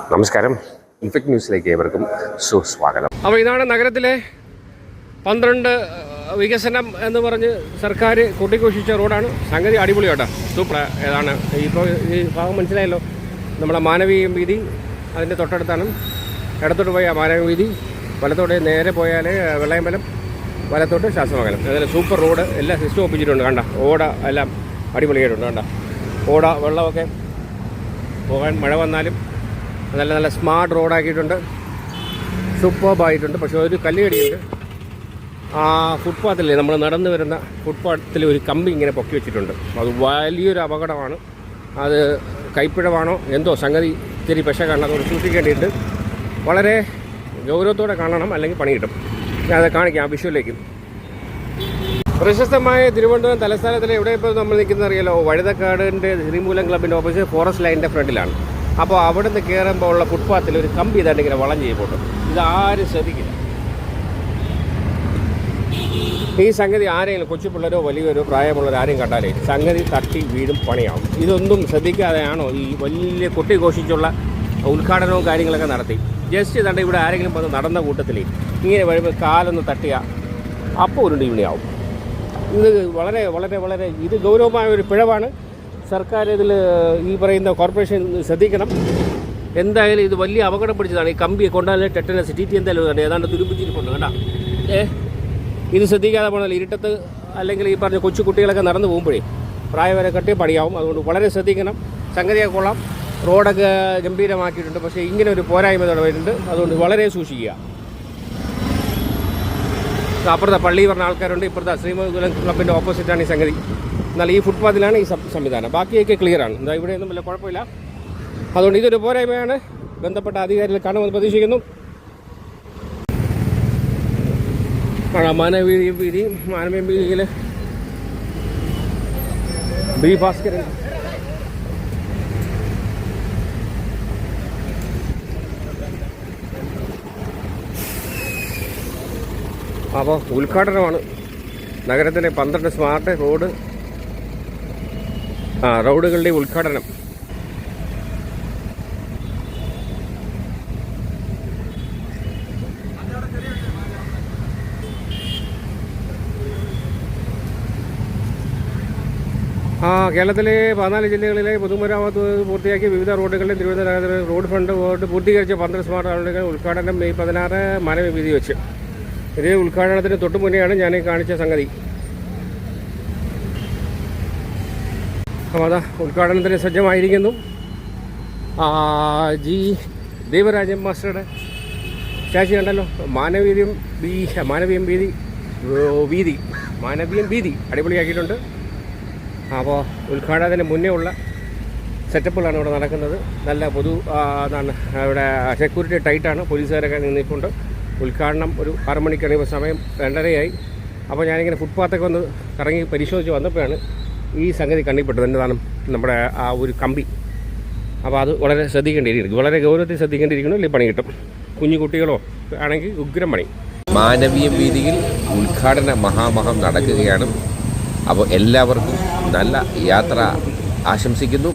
നമസ്കാരം. ഇൻഫെക്ട് ന്യൂസിലേക്ക് ഏവർക്കും സുസ്വാഗതം. അപ്പോൾ ഇതാണ് നഗരത്തിലെ പന്ത്രണ്ട് വികസനം എന്ന് പറഞ്ഞ് സർക്കാർ കൂട്ടിക്കോഷിച്ച റോഡാണ്. സംഗതി അടിപൊളിയാട്ടോ സൂപ്പർ ഏതാണ്? ഇപ്പോൾ ഈ ഭാഗം മനസ്സിലായല്ലോ. നമ്മുടെ മാനവീയ വീതി അതിന്റെ തൊട്ടടുത്താണ്. ഇടത്തോട്ട് പോയാൽ മാനവീയ വീതി വലത്തോട്ട് നേരെ പോയാൽ വെള്ളയമ്പലം വലത്തോട്ട് ശാസ്ത്രമംഗലം അതിൽ സൂപ്പർ റോഡ് എല്ലാ സിസ്റ്റം ഒപ്പിച്ചിട്ടുണ്ട് കണ്ട. ഓട എല്ലാം അടിപൊളിയായിട്ടുണ്ട് കണ്ട. ഓട വെള്ളമൊക്കെ പോകാൻ മഴ വന്നാലും നല്ല നല്ല സ്മാർട്ട് റോഡാക്കിയിട്ടുണ്ട്. സൂപ്പർബായിട്ടുണ്ട്. പക്ഷെ ഒരു കല്ലുകടിയുണ്ട്. ആ ഫുട്പാത്തില്ലേ നമ്മൾ നടന്നു വരുന്ന ഫുട്പാത്തിൽ ഒരു കമ്പി ഇങ്ങനെ പൊക്കി വെച്ചിട്ടുണ്ട്. അത് വലിയൊരു അപകടമാണ്. അത് കൈപ്പിഴവാണോ എന്തോ സംഗതി ഇത്തിരി പെശ കാണാൻ അതുകൊണ്ട് സൂക്ഷിക്കേണ്ടിയിട്ട് വളരെ ഗൗരവത്തോടെ കാണണം അല്ലെങ്കിൽ പണി കിട്ടും. ഞാൻ അത് കാണിക്കാം വിഷുവിലേക്ക് പ്രശസ്തമായ തിരുവനന്തപുരം തലസ്ഥാനത്തിലെ എവിടെ ഇപ്പോൾ നമ്മൾ നിൽക്കുന്നത് അറിയാലോ? വഴുതക്കാടിന്റെ ശ്രീമൂലം ക്ലബിന്റെ ഓപ്പോസിറ്റ് ഫോറസ്റ്റ് ലൈനിന്റെ ഫ്രണ്ടിലാണ്. അപ്പോൾ അവിടെ നിന്ന് കയറുമ്പോൾ ഉള്ള ഫുട്പാത്തിൽ ഒരു കമ്പി ഇതായിട്ട് ഇങ്ങനെ വളഞ്ഞ് ചെയ്യപ്പെട്ടു ഇത് ആരും ശ്രദ്ധിക്കില്ല. ഈ സംഗതി ആരെങ്കിലും കൊച്ചു പിള്ളേരോ വലിയൊരു പ്രായമുള്ളവരോ ആരെയും കണ്ടാലേ സംഗതി തട്ടി വീടും പണിയാവും. ഇതൊന്നും ശ്രദ്ധിക്കാതെയാണോ ഈ വലിയ കൊട്ടിഘോഷിച്ചുള്ള ഉദ്ഘാടനവും കാര്യങ്ങളൊക്കെ നടത്തി? ജസ്റ്റ് ഇതാണ്ട് ഇവിടെ ആരെങ്കിലും വന്ന് നടന്ന കൂട്ടത്തിൽ ഇങ്ങനെ വരുമ്പോൾ കാലൊന്ന് തട്ടിയ അപ്പോൾ ഉരുണ്ടി ഇവിടെയാവും ഇത് വളരെ വളരെ വളരെ ഇത് ഗൗരവമായ ഒരു പിഴവാണ്. സർക്കാർ ഇതിൽ ഈ പറയുന്ന കോർപ്പറേഷൻ ശ്രദ്ധിക്കണം. എന്തായാലും ഇത് വലിയ അപകടം പിടിച്ചതാണ്. ഈ കമ്പി കൊണ്ടാലും ടെറ്റനസ് ടി ടി എന്തായാലും കണ്ടത് ഏതാണ്ട് തുരുമ്പിച്ചിരിപ്പുണ്ട് കണ്ടാ? ഏ? ഇത് ശ്രദ്ധിക്കാതെ പോകണമല്ലോ ഇരുട്ടത്ത് അല്ലെങ്കിൽ ഈ പറഞ്ഞ കൊച്ചു കുട്ടികളൊക്കെ നടന്നു പോകുമ്പോഴേ പ്രായവരെ കട്ടി പണിയാവും. അതുകൊണ്ട് വളരെ ശ്രദ്ധിക്കണം. സംഗതിയൊക്കെ കൊള്ളാം. റോഡൊക്കെ ഗംഭീരമാക്കിയിട്ടുണ്ട്. പക്ഷേ ഇങ്ങനെ ഒരു പോരായ്മ തുടങ്ങിയിട്ടുണ്ട് അതുകൊണ്ട് വളരെ സൂക്ഷിക്കുക. അപ്പുറത്തെ പള്ളി പറഞ്ഞ ആൾക്കാരുണ്ട്. ഇപ്പുറത്തെ ശ്രീമകുലം ക്ലബിന്റെ ഓപ്പോസിറ്റാണ് ഈ സംഗതി. എന്നാൽ ഈ ഫുട്പാത്തിലാണ് ഈ സംവിധാനം. ബാക്കിയൊക്കെ ക്ലിയറാണ് എന്താ ഇവിടെയൊന്നും വലിയ കുഴപ്പമില്ല. അതുകൊണ്ട് ഇതൊരു പോരായ്മയാണ്. ബന്ധപ്പെട്ട അധികാരികൾ കാണുമെന്ന് പ്രതീക്ഷിക്കുന്നു. മാനവീതിയും മാനവീതി വീതി മാനവീയ വീതിയിൽ ബി ഭാസ്കരൻ അപ്പോൾ ഉദ്ഘാടനമാണ്. നഗരത്തിലെ പന്ത്രണ്ട് സ്മാർട്ട് റോഡ് റോഡുകളുടെ ഉദ്ഘാടനം. ആ കേരളത്തിലെ പതിനാല് ജില്ലകളിലെ പൊതുമരാമത്ത് പൂർത്തിയാക്കി വിവിധ റോഡുകളിലെ തിരുവനന്തപുരം റോഡ് ഫണ്ട് റോഡ് പൂർത്തീകരിച്ച പന്ത്രണ്ട് സ്മാർട്ട് റോഡുകൾ ഉദ്ഘാടനം മെയ് പതിനാറ് വീതി വെച്ച് ഇതേ ഉദ്ഘാടനത്തിന് തൊട്ടു മുന്നെയാണ് ഞാൻ കാണിച്ച സംഗതി. അപ്പോൾ അതാ ഉദ്ഘാടനത്തിന് സജ്ജമായിരിക്കുന്നു. ജി ദേവരാജൻ മാസ്റ്ററുടെ സ്റ്റാച്ചു കണ്ടല്ലോ. മാനവീയം വീ മാനവീയം വീതി വീതി മാനവീയം വീതി അടിപൊളിയാക്കിയിട്ടുണ്ട്. അപ്പോൾ ഉദ്ഘാടനത്തിന് മുന്നേ ഉള്ള സെറ്റപ്പുകളാണ് ഇവിടെ നടക്കുന്നത്. നല്ല പൊതു എന്താണ് ഇവിടെ സെക്യൂരിറ്റി ടൈറ്റാണ് പോലീസുകാരൊക്കെ നിന്നിട്ടുണ്ട് ഉദ്ഘാടനം ഒരു ആറ് സമയം രണ്ടരയായി. അപ്പോൾ ഞാനിങ്ങനെ ഫുട്പാത്തൊക്കെ ഒന്ന് കറങ്ങി പരിശോധിച്ച് വന്നപ്പോഴാണ് ഈ സംഗതി കണ്ണിപ്പെട്ടത് എന്നതാണ് നമ്മുടെ ആ ഒരു കമ്പി. അപ്പോൾ അത് വളരെ ശ്രദ്ധിക്കേണ്ടിയിരിക്കുന്നു. വളരെ ഗൗരവത്തിൽ ശ്രദ്ധിക്കേണ്ടിയിരിക്കുന്നു. അല്ലെങ്കിൽ പണി കിട്ടും. കുഞ്ഞു കുട്ടികളോ ആണെങ്കിൽ ഉഗ്രം പണി. മാനവീയ വീതിയിൽ ഉദ്ഘാടന മഹാമഹം നടക്കുകയാണ്. അപ്പോൾ എല്ലാവർക്കും നല്ല യാത്ര ആശംസിക്കുന്നു.